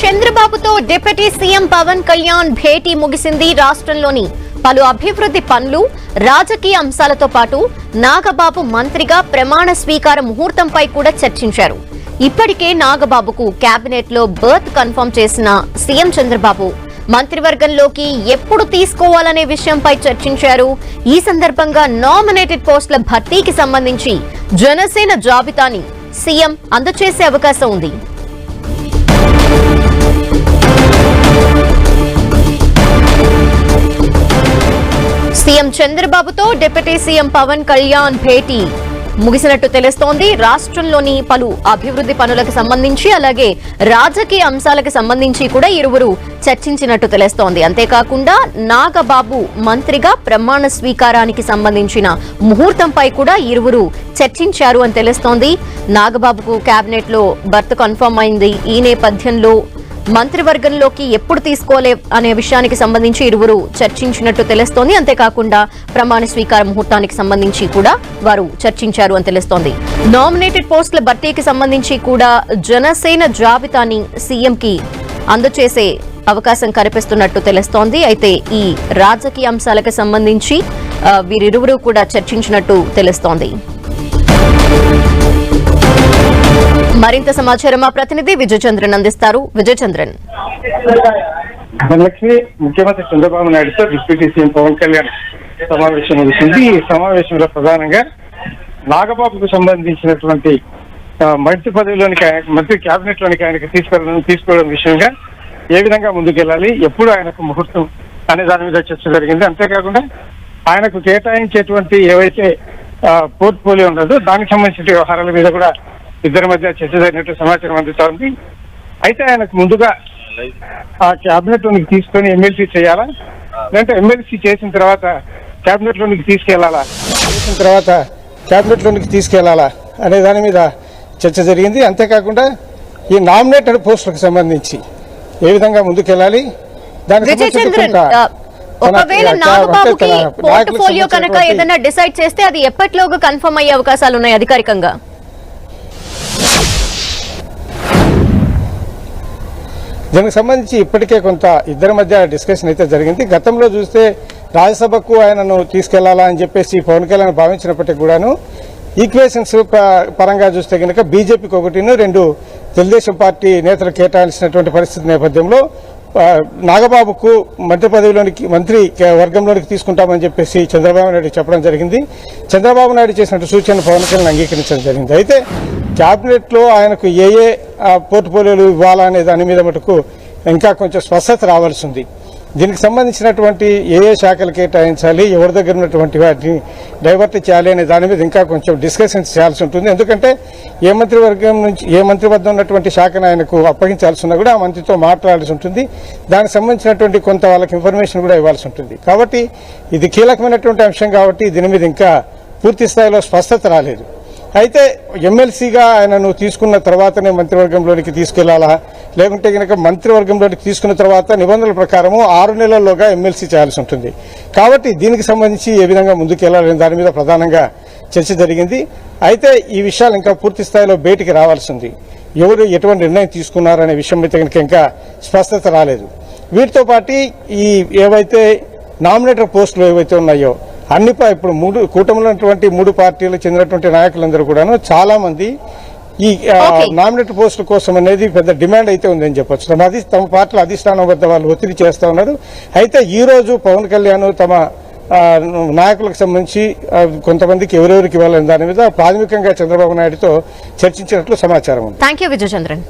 చంద్రబాబుతో deputy CM Pawan Kalyan భేటీ ముగిసింది రాష్ట్రంలోని పలు అభివృద్ధి పనులు రాజకీయ అంశాలతో పాటు నాగబాబు మంత్రిగా ప్రమాణ స్వీకార ముహూర్తంపై కూడా చర్చించారు. ఇప్పటికే నాగబాబుకు కేబినెట్లో బర్త్ కన్ఫర్మ్ చేసిన సీఎం చంద్రబాబు మంత్రివర్గంలోకి ఎప్పుడు తీసుకోవాలనే విషయంపై చర్చించారు. ఈ సందర్భంగా నామినేటెడ్ పోస్టుల భర్తీకి సంబంధించి జనసేన జాబితాని సీఎం అందచేసే అవకాశం ఉంది. సీఎం చంద్రబాబుతో డిప్యూటీ సీఎం పవన్ కళ్యాణ్ భేటీ. ముగిసినట్టు తెలుస్తోంది రాష్ట్రంలోని పలు అభివృద్ధి పనులకు సంబంధించి అలాగే రాజకీయ అంశాలకు సంబంధించి కూడా ఇరువురు చర్చించినట్టు తెలుస్తోంది. అంతేకాకుండా నాగబాబు మంత్రిగా ప్రమాణ స్వీకారానికి సంబంధించిన ముహూర్తంపై కూడా ఇరువురు చర్చించారు అని తెలుస్తోంది. నాగబాబుకు కేబినెట్లో బర్త్ కన్ఫర్మ్ అయింది. ఈ నేపథ్యంలో మంత్రివర్గంలోకి ఎప్పుడు తీసుకోలే అనే విషయానికి సంబంధించి ఇరువురు చర్చించినట్టు తెలుస్తోంది. అంతేకాకుండా ప్రమాణ స్వీకార ముహూర్తానికి సంబంధించి కూడా వారు చర్చించారు అని తెలుస్తోంది. నామినేటెడ్ పోస్టుల భర్తీకి సంబంధించి కూడా జనసేన జాబితాని సీఎం కి అందచేసే అవకాశం కనిపిస్తున్నట్టు తెలుస్తోంది. అయితే ఈ రాజకీయ అంశాలకు సంబంధించి వీరిరువురు కూడా చర్చించినట్టు తెలుస్తోంది. మరింత సమాచారం మా ప్రతినిధి విజయచంద్రన్ అందిస్తారు. విజయచంద్రన్. ధనలక్ష్మి ముఖ్యమంత్రి చంద్రబాబు నాయుడుతో డిప్యూటీ సీఎం పవన్ కళ్యాణ్ సమావేశం ముగిసింది. ఈ సమావేశంలో ప్రధానంగా నాగబాబుకు సంబంధించినటువంటి మంత్రి పదవిలోనికి మంత్రి కేబినెట్ లోనికి ఆయనకు తీసుకెళ్ళడం తీసుకోవడం విషయంగా ఏ విధంగా ముందుకెళ్ళాలి ఎప్పుడు ఆయనకు ముహూర్తం అనే దాని మీద చర్చ జరిగింది. అంతేకాకుండా ఆయనకు కేటాయించేటువంటి ఏవైతే పోర్ట్ఫోలియో ఉండదో దానికి సంబంధించిన వ్యవహారాల మీద కూడా ఇద్దరి మధ్య చర్చ జరిగినట్టు సమాచారం అందుతా ఉంది. అయితే ఆయనకు ముందుగా ఆ క్యాబినెట్ లోనికి తీసుకొని ఎమ్మెల్సీ చేయాలా? లేదంటే ఎమ్మెల్సీ చేసిన తర్వాత క్యాబినెట్ లోనికి తీసుకెళ్ళాలా? చేసిన తర్వాత క్యాబినెట్ లోనికి తీసుకెళ్ళాలా? అనే దాని మీద చర్చ జరిగింది. అంతేకాకుండా ఈ నామినేటెడ్ పోస్టులకు సంబంధించి ఏ విధంగా ముందుకెళ్ళాలి? దానికి ఒకవేళ నాగబాబుకి పోర్ట్ఫోలియో కనుక ఏదైనా డిసైడ్ చేస్తే అది ఎప్పటిలోగా కన్ఫర్మ్ అయ్యే అవకాశాలు ఉన్నాయి అధికారికంగా? దీనికి సంబంధించి ఇప్పటికే కొంత ఇద్దరి మధ్య డిస్కషన్ అయితే జరిగింది. గతంలో చూస్తే రాజ్యసభకు ఆయనను తీసుకెళ్ళాలా అని చెప్పేసి పవన్ కళ్యాణ్ భావించినప్పటికీ కూడాను ఈక్వేషన్స్ పరంగా చూస్తే కనుక బీజేపీకి ఒకటిను రెండు తెలుగుదేశం పార్టీ నేతలు కేటాయించినటువంటి పరిస్థితి నేపథ్యంలో నాగబాబుకు మంత్రి పదవిలోనికి మంత్రి వర్గంలోనికి తీసుకుంటామని చెప్పేసి చంద్రబాబు నాయుడు చెప్పడం జరిగింది. చంద్రబాబు నాయుడు చేసినట్టు సూచన పవన్ కళ్యాణ్ అంగీకరించడం జరిగింది. అయితే క్యాబినెట్లో ఆయనకు ఏ ఏ పోర్ట్ఫోలియోలు ఇవ్వాలనే దాని మీద మటుకు ఇంకా కొంచెం స్వస్థత రావాల్సి ఉంది. దీనికి సంబంధించినటువంటి ఏ ఏ శాఖలు కేటాయించాలి ఎవరి దగ్గర ఉన్నటువంటి వాటిని డైవర్ట్ చేయాలి అనే దాని మీద ఇంకా కొంచెం డిస్కషన్స్ చేయాల్సి ఉంటుంది. ఎందుకంటే ఏ మంత్రివర్గం నుంచి ఏ మంత్రి వద్ద ఉన్నటువంటి శాఖను ఆయనకు అప్పగించాల్సి ఉన్నా కూడా ఆ మంత్రితో మాట్లాడాల్సి ఉంటుంది. దానికి సంబంధించినటువంటి కొంత వాళ్ళకి ఇన్ఫర్మేషన్ కూడా ఇవ్వాల్సి ఉంటుంది. కాబట్టి ఇది కీలకమైనటువంటి అంశం కాబట్టి దీని మీద ఇంకా పూర్తి స్థాయిలో స్పష్టత రాలేదు. అయితే ఎమ్మెల్సీగా ఆయనను తీసుకున్న తర్వాతనే మంత్రివర్గంలోనికి తీసుకెళ్ళాలా? లేకుంటే కనుక మంత్రివర్గంలోనికి తీసుకున్న తర్వాత నిబంధనల ప్రకారము ఆరు నెలల్లోగా ఎమ్మెల్సీ చేయాల్సి ఉంటుంది. కాబట్టి దీనికి సంబంధించి ఏ విధంగా ముందుకెళ్ళాలనే దాని మీద ప్రధానంగా చర్చ జరిగింది. అయితే ఈ విషయాలు ఇంకా పూర్తి స్థాయిలో బయటికి రావాల్సింది ఎవరు ఎటువంటి నిర్ణయం తీసుకున్నారనే విషయం అయితే కనుక ఇంకా స్పష్టత రాలేదు. వీటితో పాటు ఈ ఏవైతే నామినేటర్ పోస్టులు ఏవైతే ఉన్నాయో అన్ని ఇప్పుడు మూడు కూటమిలో మూడు పార్టీలు చెందినటువంటి నాయకులందరూ కూడాను చాలామంది ఈ. నామినేట్ పోస్టుల కోసం అనేది పెద్ద డిమాండ్ అయితే ఉందని చెప్పొచ్చు. తమ అది తమ పార్టీల అధిష్టానం వద్ద వాళ్ళు ఒత్తిడి చేస్తా ఉన్నారు. అయితే ఈ రోజు పవన్ కళ్యాణ్ తమ నాయకులకు సంబంధించి కొంతమందికి ఎవరెవరికి ఇవ్వాలని దాని మీద ప్రాథమికంగా చంద్రబాబు నాయుడుతో చర్చించినట్లు సమాచారం ఉంది. Thank you Vijayachandran.